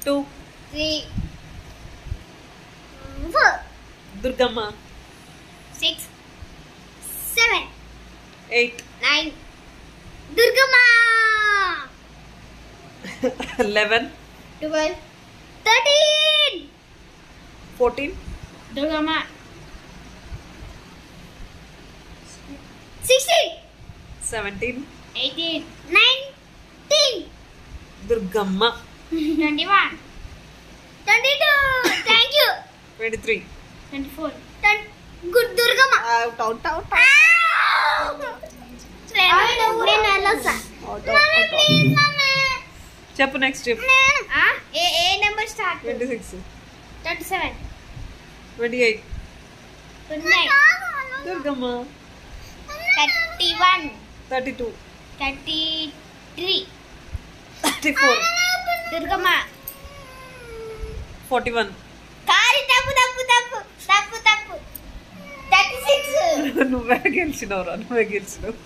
two, three, four, Durgamma, six, seven, eight, nine, Durgamma, eleven, twelve, thirteen, fourteen, Durgamma, sixteen, seventeen, eighteen, nineteen, Durgamma. 21 22 thank you. 23 24 10 good durgama. Out out out చెప్పు next ఏ ఏ number start twenty six twenty seven twenty eight Durgamma thirty one thirty two thirty three thirty four Durgamma. Forty one. కారి తప్పు తప్పు తప్పు తప్పు తప్పు. Thirty six. నువ్వే గెలిచినవురా నువ్వే గెలిచినావు.